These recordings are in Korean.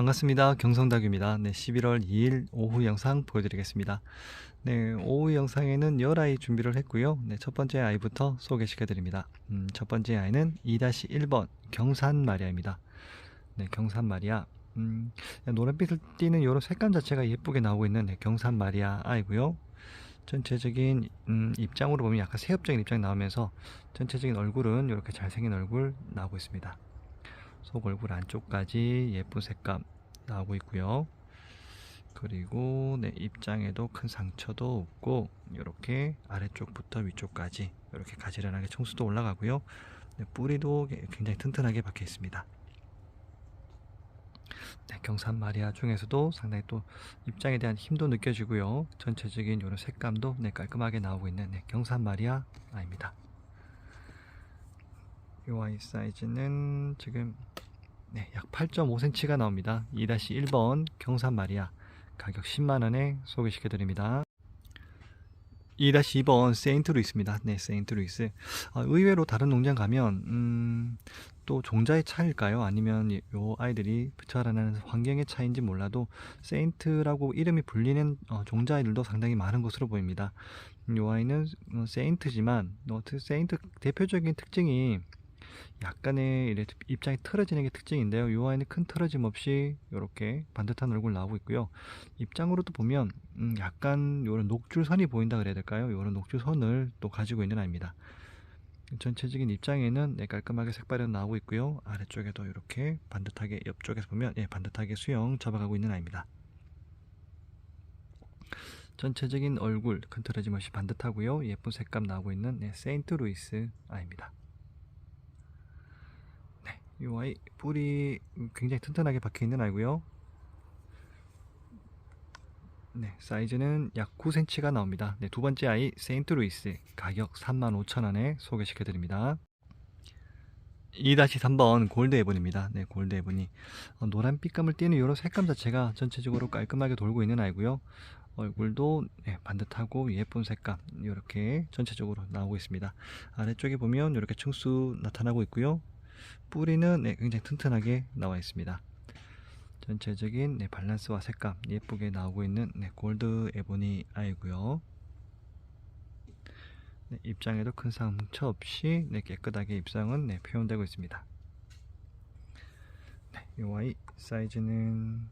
반갑습니다. 경성닭입니다. 네, 11월 2일 오후 영상 보여드리겠습니다. 네, 오후 영상에는 열 아이 준비를 했고요. 네, 첫 번째 아이부터 소개시켜 드립니다. 음, 첫 번째 아이는 2-1번 경산 마리아입니다. 네, 경산 마리아. 음, 노란빛을 띠는 이런 색감 자체가 예쁘게 나오고 있는 네, 경산 마리아 아이고요. 전체적인 음, 입장으로 보면 약간 새업적인 입장이 나오면서 전체적인 얼굴은 이렇게 잘생긴 얼굴 나오고 있습니다. 속 얼굴 안쪽까지 예쁜 색감 나오고 있고요. 그리고 네, 입장에도 큰 상처도 없고 이렇게 아래쪽부터 위쪽까지 이렇게 가지런하게 청수도 올라가고요. 네, 뿌리도 굉장히 튼튼하게 박혀 있습니다. 네, 경산 마리아 중에서도 상당히 또 입장에 대한 힘도 느껴지고요. 전체적인 이런 색감도 네, 깔끔하게 나오고 있는 네, 경산 마리아 아입니다. 이 아이 사이즈는 지금 네, 약 8.5cm가 나옵니다. 2-1번 경산 마리아 가격 10만원에 소개시켜 드립니다. 2-2번 세인트루이스입니다. 네, 세인트루이스. 아, 의외로 다른 농장 가면 음, 또 종자의 차일까요? 아니면 이 아이들이 자라나는 환경의 차인지 몰라도 세인트라고 이름이 불리는 어, 종자들도 상당히 많은 것으로 보입니다. 이 아이는 어, 세인트지만 어, 세인트 대표적인 특징이 약간의 입장이 틀어지는 게 특징인데요. 이 아이는 큰 틀어짐 없이 이렇게 반듯한 얼굴 나오고 있고요. 입장으로도 보면 음 약간 이런 녹줄선이 보인다 그래야 될까요? 이런 녹줄선을 또 가지고 있는 아이입니다. 전체적인 입장에는 네, 깔끔하게 색발이 나오고 있고요. 아래쪽에도 이렇게 반듯하게 옆쪽에서 보면 예, 반듯하게 수영 잡아가고 있는 아이입니다. 전체적인 얼굴 큰 틀어짐 없이 반듯하고요. 예쁜 색감 나오고 있는 네, 세인트 루이스 아이입니다. 이 아이 뿌리 굉장히 튼튼하게 박혀 있는 아이고요. 네, 사이즈는 약 9cm가 나옵니다. 네, 두 번째 아이 세인트루이스 가격 35,000원에 소개시켜 드립니다. 2-3번 골드 에본입니다. 네, 골드 에본이 어, 노란 빛감을 띠는 이런 색감 자체가 전체적으로 깔끔하게 돌고 있는 아이고요. 얼굴도 네, 반듯하고 예쁜 색감 이렇게 전체적으로 나오고 있습니다. 아래쪽에 보면 이렇게 층수 나타나고 있고요. 뿌리는 네, 굉장히 튼튼하게 나와 있습니다. 전체적인 네, 밸런스와 색감 예쁘게 나오고 있는 네, 골드 에보니 아이고요. 네, 입장에도 큰 상처 없이 네, 깨끗하게 입상은 네, 표현되고 있습니다. 네, 이 아이 사이즈는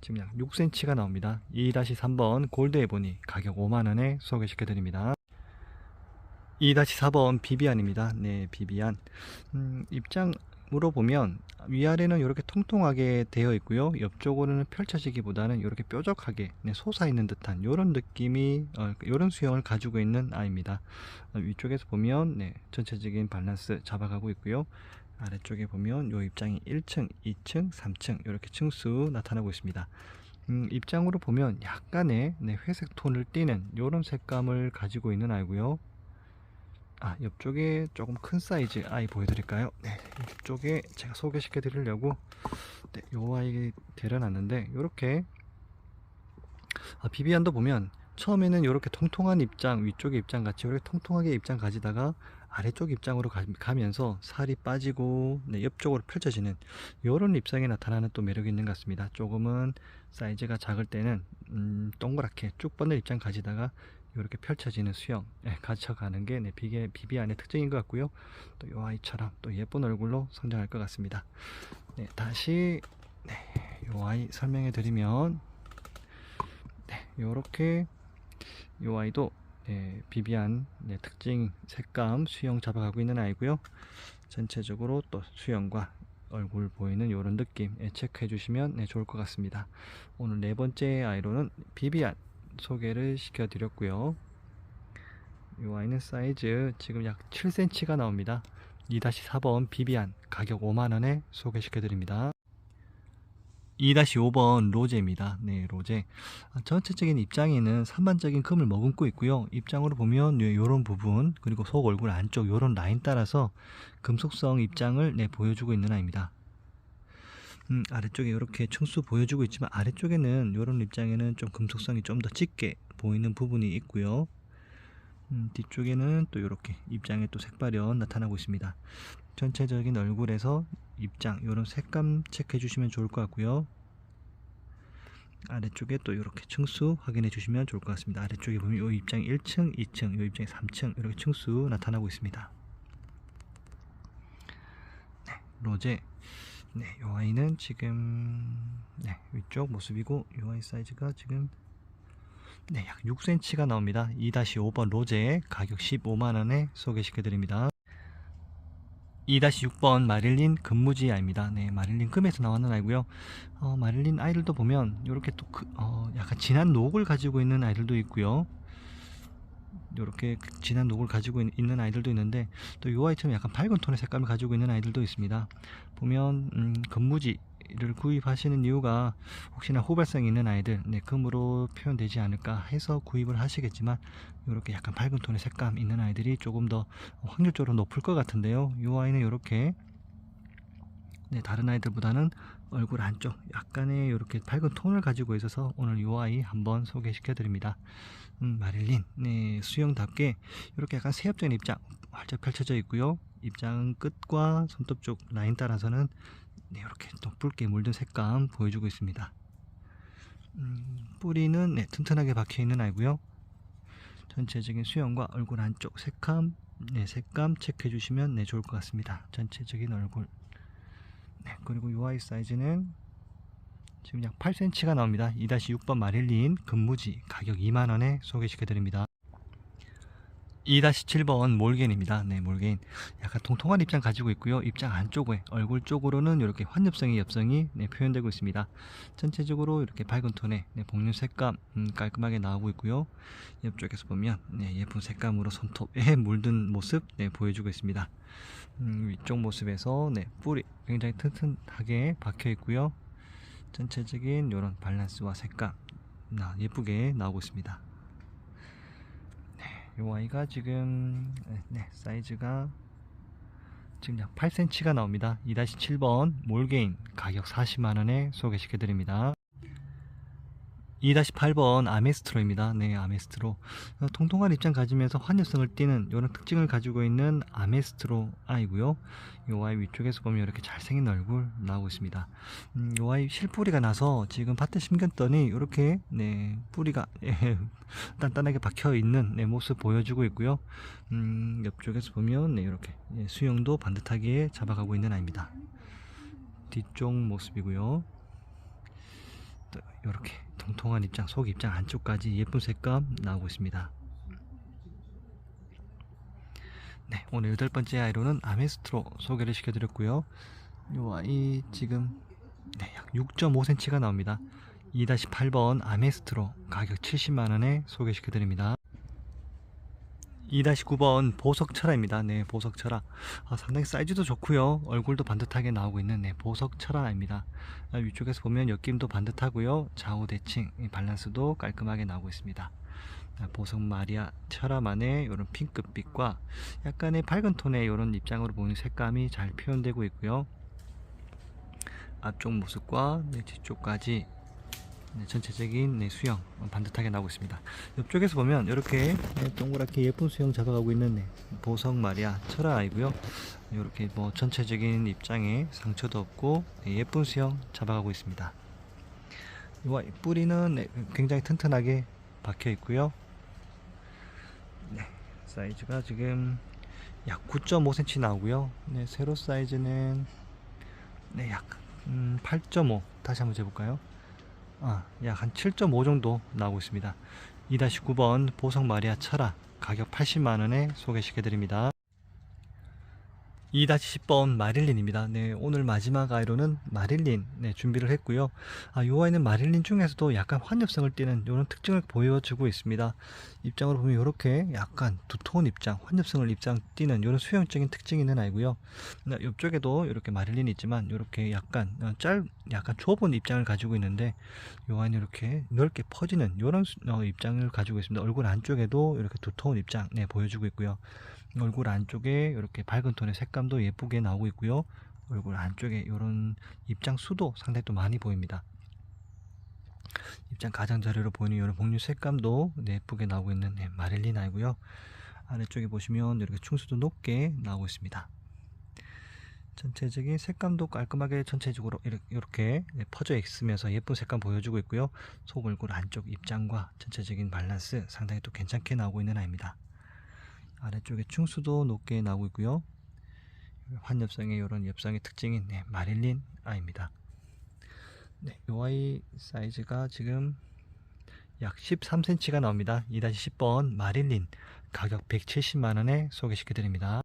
지금 약 6cm가 나옵니다. 2-3번 골드 에보니 가격 5만원에 소개시켜 드립니다. 2-4번 비비안입니다. 네, 비비안. 음, 입장으로 보면 위아래는 이렇게 통통하게 되어 있고요. 옆쪽으로는 펼쳐지기보다는 이렇게 뾰족하게 네, 솟아있는 듯한 이런 느낌이 어, 이런 수영을 가지고 있는 아이입니다. 어, 위쪽에서 보면 네, 전체적인 밸런스 잡아가고 있고요. 아래쪽에 보면 이 입장이 1층, 2층, 3층 이렇게 층수 나타나고 있습니다. 음, 입장으로 보면 약간의 네, 회색 톤을 띠는 이런 색감을 가지고 있는 아이고요. 아 옆쪽에 조금 큰 사이즈 아이 보여드릴까요? 네, 이쪽에 제가 소개시켜 드리려고. 네, 요 아이 데려놨는데 이렇게. 아, 비비안도 보면 처음에는 이렇게 통통한 입장 위쪽의 입장 같이 이렇게 통통하게 입장 가지다가 아래쪽 입장으로 가, 면서 살이 빠지고 네, 옆쪽으로 펼쳐지는 이런 입상에 나타나는 또 매력이 있는 것 같습니다. 조금은 사이즈가 작을 때는 음, 동그랗게 쭉 뻗는 입장 가지다가 이렇게 펼쳐지는 수영 예, 가져가는 게 네, 비계, 비비안의 특징인 것 같고요. 또이 아이처럼 또 예쁜 얼굴로 성장할 것 같습니다. 네, 다시 네, 이 아이 설명해 드리면 네, 이렇게 이 아이도 네, 비비안 네, 특징 색감 수영 잡아가고 있는 아이고요. 전체적으로 또 수영과 얼굴 보이는 이런 느낌 예, 체크해 주시면 네, 좋을 것 같습니다. 오늘 네 번째 아이로는 비비안 소개를 시켜 드렸고요 이 아이는 사이즈 지금 약 7cm가 나옵니다 2-4번 비비안 가격 5만원에 소개시켜 드립니다 2-5번 로제입니다. 네, 로제. 전체적인 입장에는 산만적인 금을 머금고 있고요. 입장으로 보면 이런 부분 그리고 속 얼굴 안쪽 이런 라인 따라서 금속성 입장을 네, 보여주고 있는 아입니다. 음, 아래쪽에 이렇게 층수 보여주고 있지만 아래쪽에는 이런 입장에는 좀 금속성이 좀 더 짙게 보이는 부분이 있고요 음, 뒤쪽에는 또 이렇게 입장에 또 색발연 나타나고 있습니다 전체적인 얼굴에서 입장 이런 색감 체크해 주시면 좋을 것 같고요 아래쪽에 또 이렇게 층수 확인해 주시면 좋을 것 같습니다. 아래쪽에 보면 이 입장 1층, 2층, 이 입장에 3층 이렇게 층수 나타나고 있습니다. 네, 로제. 네, 이 아이는 지금 네, 위쪽 모습이고 이 아이 사이즈가 지금 네, 약 6cm가 나옵니다. 2-5번 로제 가격 15만 원에 소개시켜 드립니다. 2-6번 마릴린 금무지 아입니다. 네, 마릴린 금에서 나왔는 아이고요. 어, 마릴린 아이들도 보면 이렇게 또 그, 어, 약간 진한 녹을 가지고 있는 아이들도 있고요. 이렇게 진한 녹을 가지고 있- 있는 아이들도 있는데 또 이 아이처럼 약간 밝은 톤의 색감을 가지고 있는 아이들도 있습니다. 보면 음, 금무지를 구입하시는 이유가 혹시나 호발성 있는 아이들 네, 금으로 표현되지 않을까 해서 구입을 하시겠지만 이렇게 약간 밝은 톤의 색감 있는 아이들이 조금 더 확률적으로 높을 것 같은데요. 이 아이는 이렇게 네, 다른 아이들보다는 얼굴 안쪽 약간의 이렇게 밝은 톤을 가지고 있어서 오늘 이 아이 한번 소개시켜 드립니다. 음, 마릴린 네, 수영답게 이렇게 약간 세협적인 입장 활짝 펼쳐져 있고요. 입장 끝과 손톱 쪽 라인 따라서는 네, 이렇게 또 붉게 물든 색감 보여주고 있습니다. 음, 뿌리는 네, 튼튼하게 박혀 있는 아이고요. 전체적인 수영과 얼굴 안쪽 색감, 네, 색감 체크해 주시면 네, 좋을 것 같습니다. 전체적인 얼굴. 네, 그리고 이 아이 사이즈는 지금 약 8cm가 나옵니다. 2-6번 마릴린 금무지 가격 2만원에 소개시켜 드립니다. 2-7번 몰겐입니다. 네, 몰겐. 약간 통통한 입장 가지고 있고요. 입장 안쪽에 얼굴 쪽으로는 이렇게 환엽성의 엽성이 네, 표현되고 있습니다. 전체적으로 이렇게 밝은 톤의 네, 복륜 색감 음, 깔끔하게 나오고 있고요. 옆쪽에서 보면 네, 예쁜 색감으로 손톱에 물든 모습 네, 보여주고 있습니다. 음, 위쪽 모습에서 네, 뿔이 굉장히 튼튼하게 박혀 있고요. 전체적인 이런 밸런스와 색감 나 예쁘게 나오고 있습니다. 네, 이 아이가 지금 네, 네, 사이즈가 지금 약 8cm가 나옵니다. 2-7번 몰게인 가격 40만원에 소개시켜 드립니다. 2-8번 아메스트로입니다. 네, 아메스트로. 어, 통통한 입장 가지면서 환엽성을 띠는 이런 특징을 가지고 있는 아메스트로 아이고요. 이 아이 위쪽에서 보면 이렇게 잘생긴 얼굴 나오고 있습니다. 음, 이 아이 실뿌리가 나서 지금 밭에 심겼더니 이렇게 네, 뿌리가 예, 단단하게 박혀 있는 네, 모습 보여주고 있고요. 음, 옆쪽에서 보면 네, 이렇게 예, 수영도 반듯하게 잡아가고 있는 아이입니다. 뒤쪽 모습이고요. 또 이렇게 통통한 입장, 속 입장 안쪽까지 예쁜 색감 나오고 있습니다. 네, 오늘 여덟 번째 아이로는 아메스트로 소개를 시켜드렸고요. 요 아이 지금 네, 약 6.5cm가 나옵니다. 2-8번 아메스트로 가격 70만원에 소개시켜드립니다. 2-9번 보석철화입니다. 네, 보석철화. 아, 상당히 사이즈도 좋고요. 얼굴도 반듯하게 나오고 있는 네, 보석철화입니다. 아, 위쪽에서 보면 옆김도 반듯하고요. 좌우 대칭 이 밸런스도 깔끔하게 나오고 있습니다. 아, 보석 마리아 철화만의 이런 핑크빛과 약간의 밝은 톤의 이런 입장으로 보이는 색감이 잘 표현되고 있고요. 앞쪽 모습과 네, 뒤쪽까지 네, 전체적인 네, 수영 반듯하게 나오고 있습니다. 옆쪽에서 보면 이렇게 네, 동그랗게 예쁜 수영 잡아가고 있는 네, 보석 마리아 철화 아이고요. 이렇게 뭐 전체적인 입장에 상처도 없고 네, 예쁜 수영 잡아가고 있습니다. 이 뿌리는 네, 굉장히 튼튼하게 박혀 있고요. 네, 사이즈가 지금 약 9.5cm 나오고요. 네, 세로 사이즈는 네, 약 음, 8.5 다시 한번 재볼까요? 아, 약한 7.5 정도 나오고 있습니다. 2-9번 보석 마리아 철아 가격 80만원에 소개시켜 드립니다. 2-10번 마릴린입니다. 네, 오늘 마지막 아이로는 마릴린 네, 준비를 했고요. 아, 이 아이는 마릴린 중에서도 약간 환엽성을 띠는 이런 특징을 보여주고 있습니다. 입장으로 보면 이렇게 약간 두터운 입장, 환엽성을 입장 띠는 이런 수영적인 특징이 있는 아이고요. 네, 옆쪽에도 이렇게 마릴린이 있지만 이렇게 약간 어, 짧, 약간 좁은 입장을 가지고 있는데 이 아이는 이렇게 넓게 퍼지는 이런 수- 어, 입장을 가지고 있습니다. 얼굴 안쪽에도 이렇게 두터운 입장 네, 보여주고 있고요. 얼굴 안쪽에 이렇게 밝은 톤의 색감도 예쁘게 나오고 있고요. 얼굴 안쪽에 이런 입장 수도 상당히 또 많이 보입니다. 입장 가장자리로 보이는 이런 복류 색감도 네, 예쁘게 나오고 있는 네, 마릴린 아이고요. 아래쪽에 보시면 이렇게 충수도 높게 나오고 있습니다. 전체적인 색감도 깔끔하게 전체적으로 이렇게, 네, 퍼져 있으면서 예쁜 색감 보여주고 있고요. 속 얼굴 안쪽 입장과 전체적인 밸런스 상당히 또 괜찮게 나오고 있는 아이입니다. 아래쪽에 충수도 높게 나오고 있고요. 환엽상의 이런 엽상의 특징인 네, 마릴린 아이입니다. 네, 이 아이 사이즈가 지금 약 13cm가 나옵니다. 2-10번 마릴린 가격 170만원에 소개시켜 드립니다.